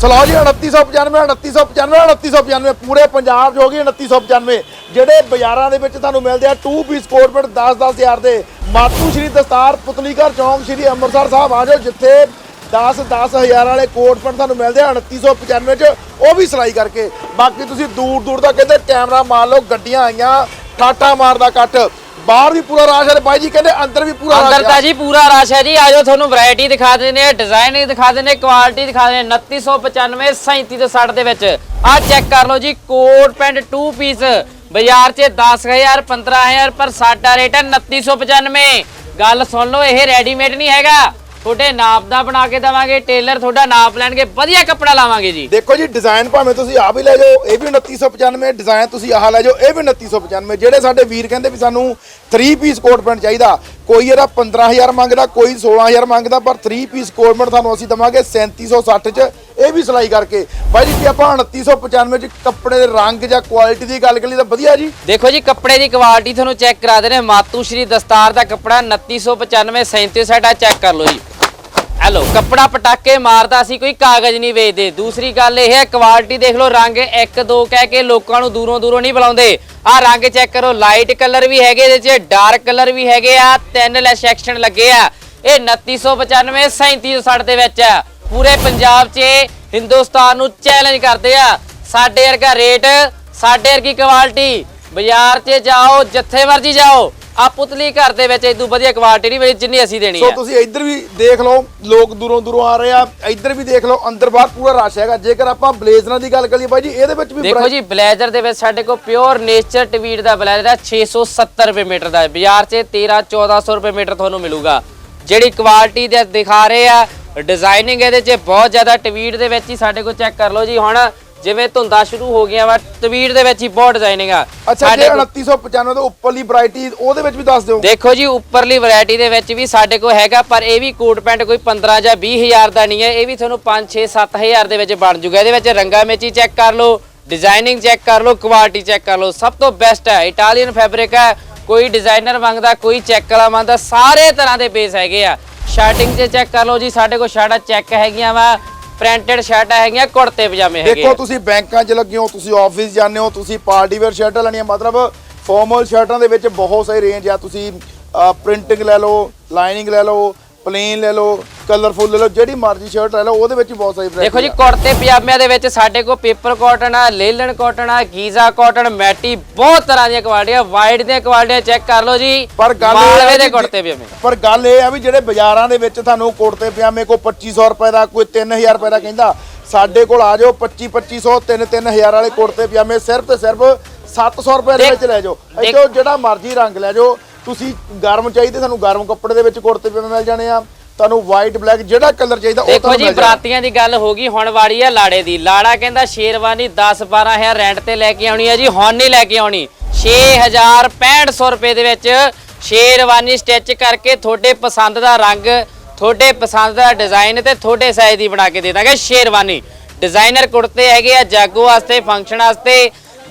ਸਲਾਹ ਜੀ 2995 2995 2995 ਪੂਰੇ ਪੰਜਾਬ 'ਚ ਹੋ ਗਈ 2995 ਜਿਹੜੇ ਬਾਜ਼ਾਰਾਂ ਦੇ ਵਿੱਚ ਤੁਹਾਨੂੰ ਮਿਲਦੇ ਆ 2 ਪੀਸ ਕੋਟ ਪੈਂਟ 10 10000 ਦੇ। ਮਾਤੂ ਸ਼੍ਰੀ ਦਸਤਾਰ ਪੁਤਲੀਘਰ ਚੌਂਕ, ਸ਼੍ਰੀ ਅੰਮ੍ਰਿਤਸਰ ਸਾਹਿਬ ਆ ਜਾਓ, ਜਿੱਥੇ 10 10000 ਵਾਲੇ ਕੋਟ ਤੁਹਾਨੂੰ ਮਿਲਦੇ ਆ 2995 'ਚ। ਉਹ ਵੀ ਸਿਲਾਈ ਕਰਕੇ। ਬਾਕੀ ਤੁਸੀਂ ਦੂਰ ਦੂਰ ਤੱਕ ਕਹਿੰਦੇ ਕੈਮਰਾ ਮਾਰ ਲਓ, ਗੱਡੀਆਂ ਆਈਆਂ, ਠਾਠਾ ਮਾਰਦਾ ਕੱਟ। ਬਾਹਰ ਵੀ ਪੂਰਾ ਰਾਸ਼ ਹੈ ਤੇ ਬਾਈ ਜੀ ਕਹਿੰਦੇ ਅੰਦਰ ਵੀ ਪੂਰਾ ਅੰਦਰ ਰਾਸ਼ ਤਾਂ ਹੈ ਜੀ ਪੂਰਾ ਰਸ਼ ਹੈ ਜੀ ਆਜੋ ਤੁਹਾਨੂੰ ਵੈਰਾਈਟੀ ਦਿਖਾ ਦਿੰਦੇ ਆ ਡਿਜ਼ਾਈਨ ਦਿਖਾ ਦਿੰਦੇ ਕੁਆਲਿਟੀ ਦਿਖਾ ਦਿੰਦੇ 2995 37 ਤੋਂ 60 ਦੇ ਵਿੱਚ। ਆਹ ਚੈੱਕ ਕਰ ਲਓ ਜੀ ਕੋਟ ਪੈਂਟ 2 ਪੀਸ ਬਾਜ਼ਾਰ 'ਚ 10000 15000 ਪਰ ਸਾਡਾ ਰੇਟ ਹੈ 2995 ਗੱਲ ਸੁਣ ਲਓ ਇਹ ਰੈਡੀਮੇਡ ਨਹੀਂ ਹੈਗਾ। ਤੁਹਾਡੇ ਨਾਪ ਦਾ ਬਣਾ ਕੇ ਦੇਵਾਂਗੇ ਟੇਲਰ ਤੁਹਾਡਾ ਨਾਪ ਲੈਣਗੇ ਵਧੀਆ ਕੱਪੜਾ ਲਾਵਾਂਗੇ ਜੀ। ਦੇਖੋ ਜੀ ਡਿਜ਼ਾਈਨ ਭਾਵੇਂ ਤੁਸੀਂ ਆਪ ਹੀ ਲੈ ਜਾਓ ਇਹ ਵੀ 2995 ਡਿਜ਼ਾਈਨ ਤੁਸੀਂ ਆਹ ਲੈ ਜਾਓ ਇਹ ਵੀ 2995 ਜਿਹੜੇ ਸਾਡੇ ਵੀਰ ਕਹਿੰਦੇ ਵੀ ਸਾਨੂੰ 3 ਪੀਸ ਕੋਟ ਪੈਂਟ ਚਾਹੀਦਾ ਕੋਈ ਇਹਦਾ 15000 ਮੰਗਦਾ ਕੋਈ 16000 ਮੰਗਦਾ ਪਰ 3 ਪੀਸ ਕੋਟ ਪੈਂਟ ਤੁਹਾਨੂੰ ਅਸੀਂ ਦਵਾਂਗੇ 3760 ਚ ਇਹ ਵੀ ਸਿਲਾਈ ਕਰਕੇ। ਬਾਈ ਜੀ ਜੇ ਆਪਾਂ 2995 ਚ ਕੱਪੜੇ ਦੇ ਰੰਗ ਜਾਂ ਕੁਆਲਿਟੀ ਦੀ ਗੱਲ ਕਰੀਏ ਤਾਂ ਵਧੀਆ ਜੀ। ਦੇਖੋ ਜੀ ਕੱਪੜੇ ਦੀ ਕੁਆਲਿਟੀ ਤੁਹਾਨੂੰ ਚੈੱਕ ਕਰਾ ਦੇ ਨੇ ਮਾਤੂ ਸ਼੍ਰੀ ਦਸਤਾਰ ਦਾ ਕੱਪੜਾ 2995 37 ਸਾਡਾ ਚੈੱਕ ਕਰ ਲਓ ਜੀ। ਹੈਲੋ ਕੱਪੜਾ ਪਟਾਕੇ ਮਾਰਦਾ ਸੀ, ਕੋਈ ਕਾਗਜ਼ ਨਹੀਂ ਵੇਚਦੇ। ਦੂਸਰੀ ਗੱਲ ਇਹ ਹੈ ਕੁਆਲਿਟੀ ਦੇਖ ਲਓ, ਰੰਗ 1 2 ਕਹਿ ਕੇ ਲੋਕਾਂ ਨੂੰ ਦੂਰੋਂ ਦੂਰੋਂ ਨਹੀਂ ਬੁਲਾਉਂਦੇ। ਆਹ ਰੰਗ ਚੈੱਕ ਕਰੋ ਲਾਈਟ ਕਲਰ ਵੀ ਹੈਗੇ, ਇਹਦੇ 'ਚ ਡਾਰਕ ਕਲਰ ਵੀ ਹੈਗੇ ਆ, ਤਿੰਨ ਲੈ ਸੈਕਸ਼ਨ ਲੱਗੇ ਆ। ਇਹ 2995 3760 ਦੇ ਵਿੱਚ ਆ। ਪੂਰੇ ਪੰਜਾਬ 'ਚ ਹਿੰਦੁਸਤਾਨ ਨੂੰ ਚੈਲੰਜ ਕਰਦੇ ਆ। ਸਾਡੇ ਵਰਗਾ ਰੇਟ, ਸਾਡੇ ਵਰਗੀ ਕੁਆਲਿਟੀ ਬਾਜ਼ਾਰ 'ਚ ਜਾਓ, ਜਿੱਥੇ ਮਰਜ਼ੀ ਜਾਓ। ਆ ਪੁਤਲੀ ਘਰ ਦੇ ਵਿੱਚ ਇਦੋਂ ਵਧੀਆ ਕੁਆਲਿਟੀ ਨਹੀਂ ਮਿਲੀ ਜਿੰਨੀ ਅਸੀਂ ਦੇਣੀ ਸੋ ਹੈ ਤੁਸੀਂ ਇੱਧਰ ਵੀ ਦੇਖ ਲਓ ਲੋਕ ਦੂਰੋਂ ਦੂਰੋਂ ਆ ਰਹੇ ਆ। ਇੱਧਰ ਵੀ ਦੇਖ ਲਓ ਅੰਦਰ ਬਾਹਰ ਪੂਰਾ ਰਸ਼ ਹੈਗਾ। ਜੇਕਰ ਆਪਾਂ ਬਲੇਜ਼ਰਾਂ ਦੀ ਗੱਲ ਕਰੀਏ ਬਾਈ ਜੀ ਇਹਦੇ ਵਿੱਚ ਵੀ ਦੇਖੋ ਜੀ ਬਲੇਜ਼ਰ ਦੇ ਵਿੱਚ ਸਾਡੇ ਕੋਲ ਪਿਓਰ ਨੇਚਰ ਟਵੀਟ ਦਾ ਬਲੇਜ਼ਰ ਹੈ 670 ਰੁਪਏ ਮੀਟਰ ਦਾ। ਹੈ। ਬਾਜ਼ਾਰ 'ਚ 13 1400 ਰੁਪਏ ਮੀਟਰ ਤੁਹਾਨੂੰ ਮਿਲੂਗਾ। ਜਿਹੜੀ ਕੁਆਲਿਟੀ ਦੇ ਦਿਖਾ ਰਹੇ ਆ ਡਿਜ਼ਾਈਨਿੰਗ ਇਹਦੇ 'ਚ ਬਹੁਤ ਜ਼ਿਆਦਾ ਟਵੀਟ ਦੇ ਵਿੱਚ ਹੀ ਸਾਡੇ ਕੋਲ ਚੈੱਕ ਕਰ ਲਓ ਜੀ। ਹੁਣ ਜਿਵੇਂ ਧੁੰਦਾ ਸ਼ੁਰੂ ਹੋ ਗਿਆ ਵਾ ਟਵੀਟ ਦੇ ਵਿੱਚ ਹੀ ਬਹੁਤ ਡਿਜ਼ਾਈਨਿੰਗ ਆ ਅੱਛਾ ਜੇ ਕੋਲ- 2995 ਤੋਂ ਉੱਪਰਲੀ ਵੈਰਾਈਟੀ ਉਹਦੇ ਵਿੱਚ ਵੀ ਦੱਸ ਦਿਓ। ਦੇਖੋ ਜੀ ਉੱਪਰਲੀ ਵੈਰਾਈਟੀ ਦੇ ਵਿੱਚ ਵੀ ਸਾਡੇ ਕੋਲ ਹੈਗਾ ਪਰ ਇਹ ਵੀ ਕੋਟ ਪੈਂਟ ਕੋਈ 15 ਜਾਂ 20 ਹਜ਼ਾਰ ਦਾ ਨਹੀਂ ਹੈ। ਇਹ ਵੀ ਤੁਹਾਨੂੰ 5 6 7 ਹਜ਼ਾਰ ਦੇ ਵਿੱਚ ਬਣ ਜੂਗਾ। ਇਹਦੇ ਵਿੱਚ ਰੰਗਾ ਮੇਚੀ ਚੈੱਕ ਕਰ ਲਓ ਡਿਜ਼ਾਈਨਿੰਗ ਚੈੱਕ ਕਰ ਲਓ ਕੁਆਲਿਟੀ ਚੈੱਕ ਕਰ ਲਓ। ਸਭ ਤੋਂ ਬੈਸਟ ਹੈ ਇਟਾਲੀਅਨ ਫੈਬਰਿਕ ਹੈ। ਕੋਈ ਡਿਜ਼ਾਈਨਰ ਮੰਗਦਾ ਕੋਈ ਚੈੱਕ ਵਾਲਾ ਮੰਗਦਾ ਸਾਰੇ ਤਰ੍ਹਾਂ ਦੇ ਪੇਸ ਹੈਗੇ ਆ। ਸ਼ਰਟਿੰਗ 'ਚ ਚੈੱਕ ਕਰ ਲਓ ਜੀ ਸਾਡੇ ਕੋਲ ਸ਼ਰਟਾਂ ਚੈੱਕ ਹੈਗੀਆਂ ਵਾ। ਪ੍ਰਿੰਟਡ ਸ਼ਰਟਾਂ ਹੈਗੀਆਂ ਕੁੜਤੇ ਪਜਾਮੇ ਹੈਗੇ ਦੇਖੋ। ਤੁਸੀਂ ਬੈਂਕਾਂ 'ਚ ਲੱਗੇ ਹੋ ਤੁਸੀਂ ਆਫਿਸ ਜਾਂਦੇ ਹੋ ਤੁਸੀਂ ਪਾਰਟੀ ਵੇਅਰ ਸ਼ਰਟਾਂ ਲੈਣੀਆਂ ਮਤਲਬ ਫਾਰਮਲ ਸ਼ਰਟਾਂ ਦੇ ਵਿੱਚ ਬਹੁਤ ਸਾਰੀ ਰੇਂਜ ਆ ਤੁਸੀਂ ਪ੍ਰਿੰਟਿੰਗ ਲੈ ਲਓ ਲਾਈਨਿੰਗ ਲੈ ਲਓ ਪਲੇਨ ਲੈ ਲਓ ਕਲਰਫੁਲ ਲੈ ਲਓ ਜਿਹੜੀ ਮਰਜ਼ੀ ਸ਼ਰਟ ਲੈ ਲਓ ਉਹਦੇ ਵਿੱਚ ਵੀ ਬਹੁਤ ਸਾਰੀ variety ਦੇਖੋ ਜੀ। ਕੁੜਤੇ ਪਜਾਮਿਆਂ ਦੇ ਵਿੱਚ ਸਾਡੇ ਕੋਲ ਪੇਪਰ ਕਾਟਨ ਆ ਲੇਲਨ ਕਾਟਨ ਆ ਗੀਜ਼ਾ ਕਾਟਨ ਮੈਟੀ ਬਹੁਤ ਤਰ੍ਹਾਂ ਦੀਆਂ ਕੁਆਲਿਟੀਆਂ ਵਾਈਟ ਦੀਆਂ ਕੁਆਲਿਟੀਆਂ ਚੈੱਕ ਕਰ ਲਓ ਜੀ ਪਰ ਗੱਲ ਇਹ ਮਾਲਵੇ ਦੇ ਵੀ ਕੁੜਤੇ ਪਜਾਮੇ ਪਰ ਗੱਲ ਇਹ ਆ ਵੀ ਜਿਹੜੇ ਬਾਜ਼ਾਰਾਂ ਦੇ ਵਿੱਚ ਤੁਹਾਨੂੰ ਕੁੜਤੇ ਪਜਾਮੇ ਕੋ 2500 ਰੁਪਏ ਦਾ ਕੋਈ 3000 ਰੁਪਏ ਦਾ ਕਹਿੰਦਾ ਸਾਡੇ ਕੋਲ ਆ ਜਾਓ 25 2500 3 3000 ਵਾਲੇ ਕੁੜਤੇ ਪਜਾਮੇ ਸਿਰਫ ਤੇ ਸਿਰਫ 700 ਰੁਪਏ ਦੇ ਵਿੱਚ ਲੈ ਜਾਓ ਇੱਥੋਂ ਜਿਹੜਾ ਮਰਜ਼ੀ ਰੰਗ ਲੈ ਜਾਓ ਤੁਸੀਂ ਗਰਮ ਚਾਹੀਦੇ ਸਾਨੂੰ ਗਰਮ ਕੱਪੜੇ ਦੇ ਵਿੱਚ ਕੁੜਤੇ ਪਜਾਮੇ ਮਿਲ ਜਾਣੇ ਆ। ਤੁਹਾਨੂੰ ਵਾਈਟ ਬਲੈਕ ਜਿਹੜਾ ਕਲਰ ਚਾਹੀਦਾ ਉਹ ਦੇਖੋ ਤੁਹਾਨੂੰ ਜੀ ਮਿਲ ਜਾਣਾ। ਬਰਾਤੀਆਂ ਦੀ ਗੱਲ ਹੋ ਗਈ ਹੁਣ ਵਾਰੀ ਆ ਲਾੜੇ ਦੀ। ਲਾੜਾ ਕਹਿੰਦਾ ਸ਼ੇਰਵਾਨੀ 10 12000 ਰੈਂਟ ਤੇ ਲੈ ਕੇ ਆਉਣੀ ਹੈ ਜੀ ਹੁਣ ਨਹੀਂ ਲੈ ਕੇ ਆਉਣੀ। 6000 6500 ਰੁਪਏ ਦੇ ਵਿੱਚ ਸ਼ੇਰਵਾਨੀ ਸਟਿਚ ਕਰਕੇ ਤੁਹਾਡੇ ਪਸੰਦ ਦਾ ਰੰਗ ਤੁਹਾਡੇ ਪਸੰਦ ਦਾ ਡਿਜ਼ਾਈਨ ਤੇ ਤੁਹਾਡੇ ਸਾਈਜ਼ ਦੀ ਬਣਾ ਕੇ ਦੇ ਦਾਂਗੇ ਸ਼ੇਰਵਾਨੀ। ਡਿਜ਼ਾਈਨਰ ਕੁੜਤੇ ਹੈਗੇ ਆ ਜਾਗੋ ਵਾਸਤੇ ਫੰਕਸ਼ਨ ਵਾਸਤੇ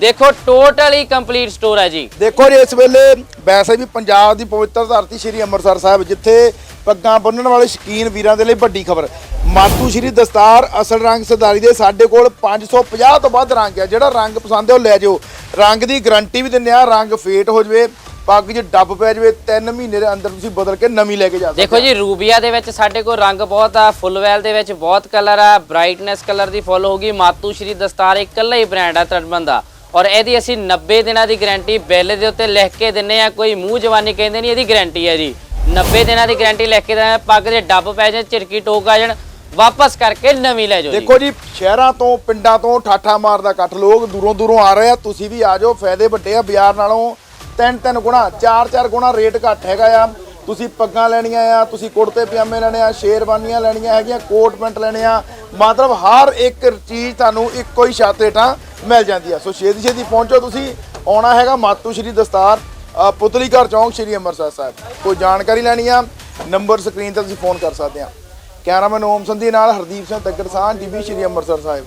ਦੇਖੋ ਟੋਟਲੀ ਕੰਪਲੀਟ ਸਟੋਰ ਹੈ ਜੀ। ਦੇਖੋ ਜੀ ਇਸ ਵੇਲੇ ਵੈਸੇ ਵੀ ਪੰਜਾਬ ਦੀ ਪਵਿੱਤਰ ਧਰਤੀ ਸ਼੍ਰੀ ਅੰਮ੍ਰਿਤਸਰ ਸਾਹਿਬ ਜਿੱਥੇ ਪੱਗਾਂ ਬੰਨਣ ਵਾਲੇ ਸ਼ਕੀਨ ਵੀਰਾਂ ਦੇ ਲਈ ਵੱਡੀ ਖਬਰ। ਮਾਤੂ ਸ਼੍ਰੀ ਦਸਤਾਰ ਅਸਲ ਰੰਗ ਸਰਦਾਰੀ ਦੇ ਸਾਡੇ ਕੋਲ 550 ਤੋਂ ਵੱਧ ਰੰਗ ਆ। ਜਿਹੜਾ ਰੰਗ ਪਸੰਦ ਹੈ ਉਹ ਲੈ ਜਾਓ ਰੰਗ ਦੀ ਗਾਰੰਟੀ ਵੀ ਦਿੰਦੇ ਆ ਰੰਗ ਫੇਟ ਹੋ ਜਵੇ ਪੱਗ 'ਚ ਡੱਬ ਪੈ ਜਵੇ 3 ਮਹੀਨੇ ਦੇ ਅੰਦਰ ਤੁਸੀਂ ਬਦਲ ਕੇ ਨਵੀਂ ਲੈ ਕੇ ਜਾ ਸਕਦੇ ਦੇਖੋ ਜੀ ਰੂਬੀਆ ਦੇ ਵਿੱਚ ਸਾਡੇ ਕੋਲ ਰੰਗ ਬਹੁਤ ਆ ਫੁੱਲਵੈਲ ਦੇ ਵਿੱਚ ਬਹੁਤ ਕਲਰ ਆ ਬ੍ਰਾਈਟਨੈਸ ਕਲਰ ਦੀ ਫੁੱਲ ਹੋਗੀ ਮਾਤੂ ਸ਼੍ਰੀ ਦਸਤਾਰ ਇਕੱਲਾ ਹੀ ਬ੍ਰਾਂਡ ਆ ਤੜਬਨ ਦਾ। ਔਰ ਇਹਦੀ ਅਸੀਂ 90 ਦਿਨਾਂ ਦੀ ਗਾਰੰਟੀ ਬਿੱਲ ਦੇ ਉੱਤੇ ਲਿਖ ਕੇ ਦਿੰਨੇ ਆ, ਕੋਈ ਮੂੰਹ ਜਵਾਨੀ ਕਹਿੰਦੇ ਨਹੀਂ ਇਹਦੀ ਗਾਰੰਟੀ ਹੈ ਜੀ। 90 ਦਿਨਾਂ ਦੀ ਗਾਰੰਟੀ ਲਿਖ ਕੇ ਦਿੰਦੇ ਪੱਗ ਦੇ ਡੱਬ ਪੈ ਜਾਣ ਝਿਰਕੀ ਟੋਕ ਆ ਜਾਣ, ਵਾਪਸ ਕਰਕੇ ਨਵੀਂ ਲੈ ਜਾਓ ਦੇਖੋ ਜੀ, ਸ਼ਹਿਰਾਂ ਤੋਂ, ਪਿੰਡਾਂ ਤੋਂ ਠਾਠਾ ਮਾਰਦਾ ਇਕੱਠ ਲੋਕ ਦੂਰੋਂ ਦੂਰੋਂ ਆ ਰਹੇ ਆ। ਤੁਸੀਂ ਵੀ ਆ ਜਾਓ, ਫਾਇਦੇ ਵੱਡੇ ਆ, ਬਾਜ਼ਾਰ ਨਾਲੋਂ ਤਿੰਨ ਤਿੰਨ ਗੁਣਾ, ਚਾਰ ਚਾਰ ਗੁਣਾ ਰੇਟ ਘੱਟ ਹੈਗਾ ਆ। ਤੁਸੀਂ ਪੱਗਾਂ ਲੈਣੀਆਂ ਆ, ਤੁਸੀਂ ਕੁੜਤੇ ਪਜਾਮੇ ਲੈਣੇ ਆ, ਸ਼ੇਰਵਾਨੀਆਂ ਲੈਣੀਆਂ ਹੈਗੀਆਂ ਕੋਟ ਪੈਂਟ ਲੈਣੇ ਆ। ਮਤਲਬ ਹਰ ਇੱਕ ਚੀਜ਼ ਤੁਹਾਨੂੰ ਇੱਕੋ ਹੀ ਛੱਤ ਹੇਠਾਂ ਮਿਲ ਜਾਂਦੀ ਆ। ਸੋ ਛੇਤੀ ਛੇਤੀ ਪਹੁੰਚੋ ਤੁਸੀਂ। ਆਉਣਾ ਹੈਗਾ ਮਾਤੂ ਸ਼੍ਰੀ ਦਸਤਾਰ ਪੁਤਲੀ ਘਰ ਚੌਂਕ ਸ਼੍ਰੀ ਅੰਮ੍ਰਿਤਸਰ ਸਾਹਿਬ। ਕੋਈ ਜਾਣਕਾਰੀ ਲੈਣੀ ਆ, ਨੰਬਰ ਸਕਰੀਨ ਤੇ ਤੁਸੀਂ ਫੋਨ ਕਰ ਸਕਦੇ ਆ। ਕੈਮਰਾਮੈਨ ਓਮ ਸੰਧੀ ਨਾਲ ਹਰਦੀਪ ਸਿੰਘ ਤੱਕੜ ਸਾਹ ਟੀਵੀ ਸ਼੍ਰੀ ਅੰਮ੍ਰਿਤਸਰ ਸਾਹਿਬ।